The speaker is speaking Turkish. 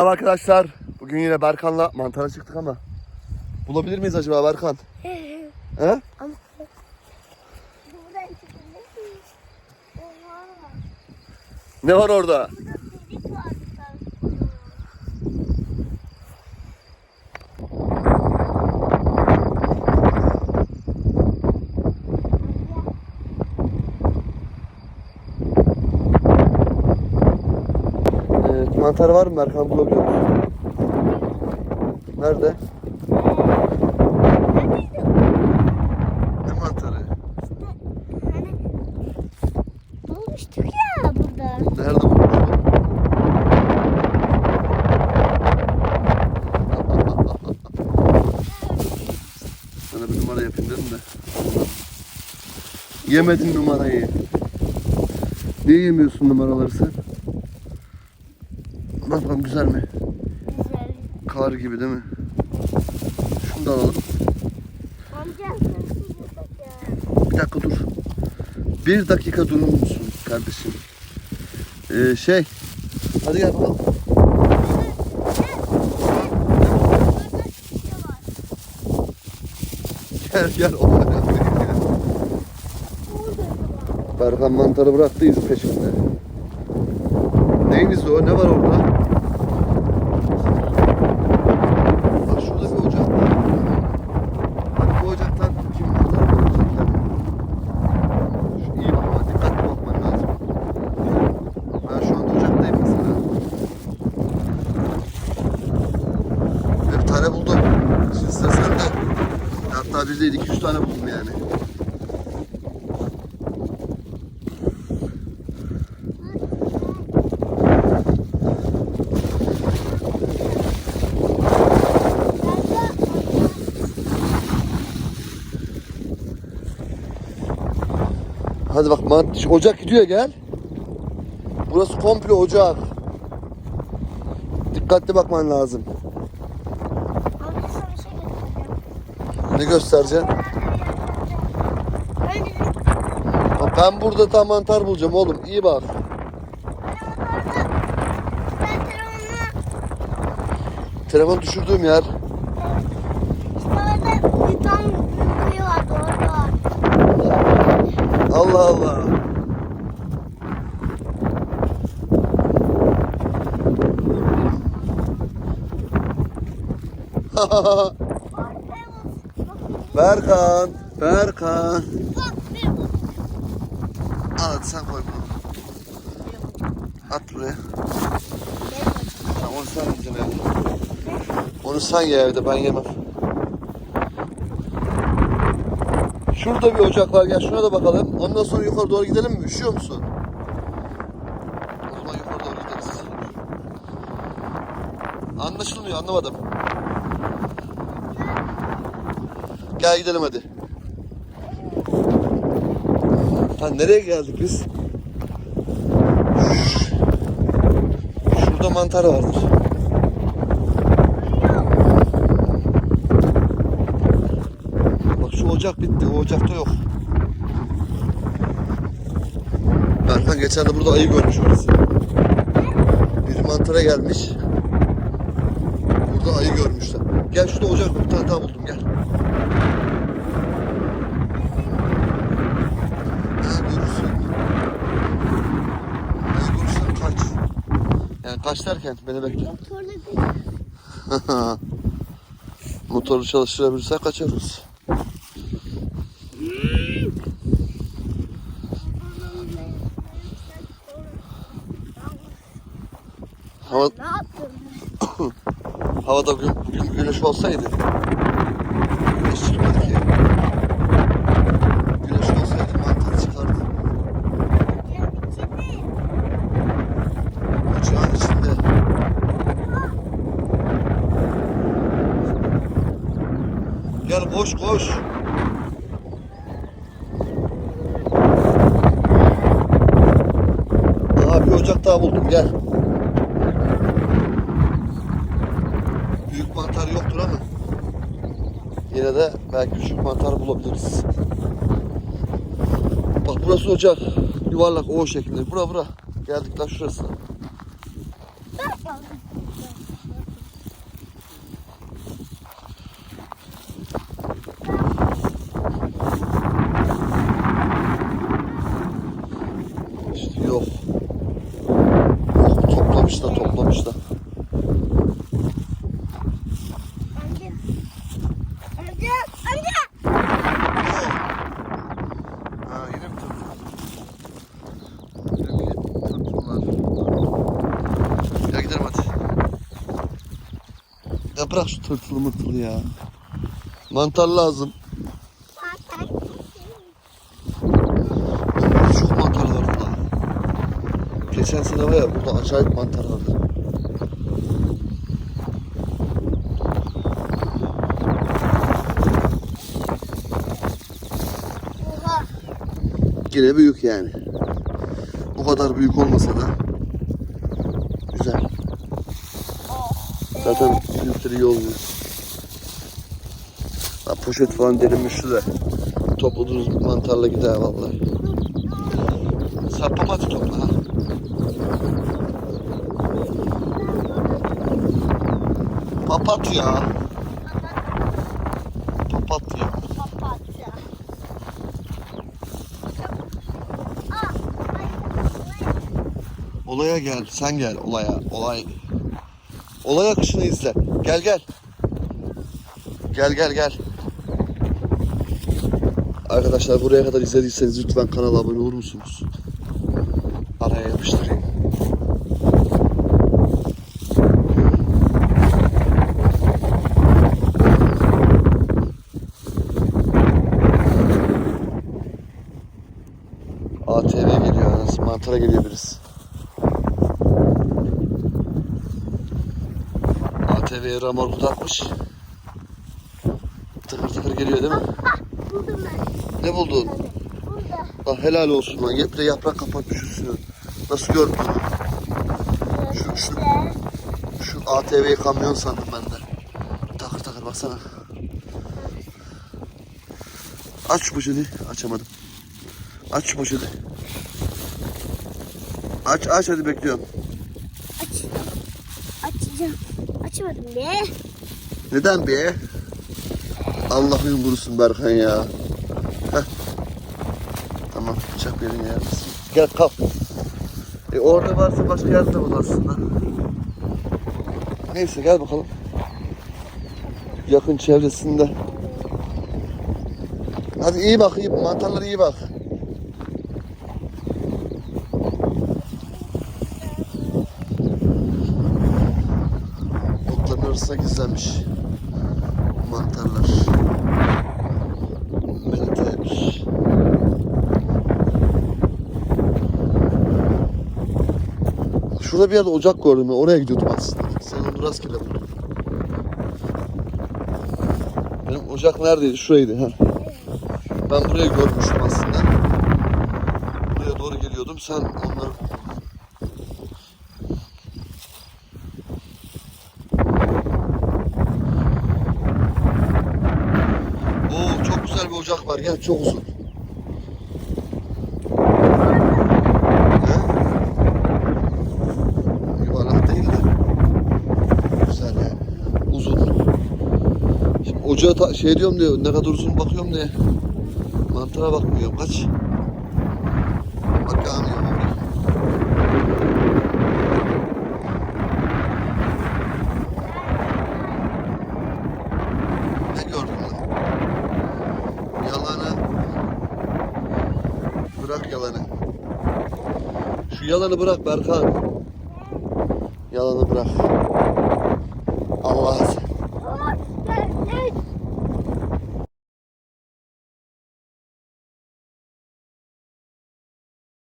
Merhaba arkadaşlar. Bugün yine Berkan'la mantara çıktık ama bulabilir miyiz acaba Berkan? He? Ne var orada? Burada delik var bir tane. Evet, mantar var mı Berkan bulabiliyor musun? Nerede? Ne mantarı? Hani bulmuştuk ya burada. Nerede bulmuştun? Sana bir numara yapayım dedim de. Yemedin numarayı. Niye yemiyorsun numaraları sen? Bak bakalım güzel mi? Güzel. Kar gibi değil mi? Şunu da alalım. Amca? Bir dakika dur. Bir dakika durur musun kardeşim? Ee, şey. Hadi gel bakalım. Gel gel. o kadar değil ya. Berkan mantarı bıraktı iz peşinde. Neyin izi o? Ne var orada? Bak şurada bir ocak var. Hadi bu ocaktan kim mantar koyacaklar? Şu iyi bak ama dikkatli bakman lazım. Ben şu anda ocaktayım mesela. Bir tane buldum. Şimdi sıra sende. Hatta değil iki üç tane buldum yani. Hadi bak mant ocak gidiyor gel. Burası komple ocak. Dikkatli bakman lazım. Ne göstereceksin? Ben burada tam mantar bulacağım oğlum. İyi bak. Telefon düşürdüğüm yer. işte orada bir tane kuyu vardı orada. Allah. Berkan, Berkan. Al hadi sen koy bunu. At buraya. Onu sen yiyeceksin evde. Onu sen ye evde ben yemem. Şurada bir ocak var gel şuna da bakalım. Ondan sonra yukarı doğru gidelim mi? Üşüyor musun? O zaman yukarı doğru gideriz. Anlaşılmıyor anlamadım. Gel gidelim hadi. Ha nereye geldik biz? Şurada mantar vardır. Bak şu ocak bitti. O ocakta yok. Berkan geçen de burada ayı görmüş orası. Biri mantara gelmiş. Burada ayı görmüşler. Gel şurada ocak. Bir tane daha buldum gel. Yani kaç derken beni bekle. Motoru çalıştırabilirsek kaçarız. Hava, Ne yaptın? havada bugün, bugün güneş olsaydı. Güneş çıkmadı ki. Güneş olsaydı mantar çıkardı. Ocağın içinde. Gel koş koş. Aha bir ocak daha buldum gel. Büyük mantar yoktur ama yine de belki küçük mantar bulabiliriz. Bak burası ocak. Yuvarlak O şeklinde. Bura bura. Geldik lan şurası. Bak bakalım. Ya bırak şu tırtılı mırtılı ya. Mantar lazım. Çok mantar var burada. Geçen sene var ya burada acayip mantar vardı. Yine büyük yani. O kadar büyük olmasa da güzel. Zaten büyükleri iyi olmuyor. Ha, poşet falan derinmişti de topladığınız mantarla gider vallahi. Sapamati topla ha. Papatya. Papatya. Papatya. Olaya gel. Sen gel olaya. Olay. Olay akışını izle. Gel gel. Gel gel gel. Arkadaşlar buraya kadar izlediyseniz lütfen kanala abone olur musunuz? Araya yapıştırayım. ATV geliyor. Mantara geliyor birisi. ATV'ye ramor atmış. Tıkır tıkır geliyor değil mi? Ah, buldum ben. Ne buldun? Burada. Ah helal olsun lan. De yaprak kapatmış üstünü. Nasıl gördün? Şu, şu, şu ATV'yi kamyon sandım ben de. Takır takır baksana. Aç şu poşeti. Açamadım. Aç şu poşeti. Aç aç hadi bekliyorum. aç. Açacağım. Açmadım be. Neden be? Allah'ın kurusun Berkan ya. Heh. Tamam bıçak verin ya. Gel kalk. E orada varsa başka yerde de var aslında. Neyse gel bakalım. Yakın çevresinde. Hadi iyi bak iyi mantarlara iyi bak. Otların arasına gizlenmiş mantarlar. Melteler. Şurada bir yerde ocak gördüm. Oraya gidiyordum aslında. Sen onu rastgele buldun. Benim ocak neredeydi? Şuraydı. Ha. Ben burayı görmüştüm aslında. Buraya doğru geliyordum. Sen onları Oo çok güzel bir ocak var. Gel çok uzun. Yani. Ocağa ta- şey diyorum diyor. Ne kadar uzun bakıyorum diye. Mantara bakmıyorum. Kaç? Bak yanıyor. Ne gördün lan? Yalanı bırak yalanı. Şu yalanı bırak Berkan. Yalanı bırak. Allah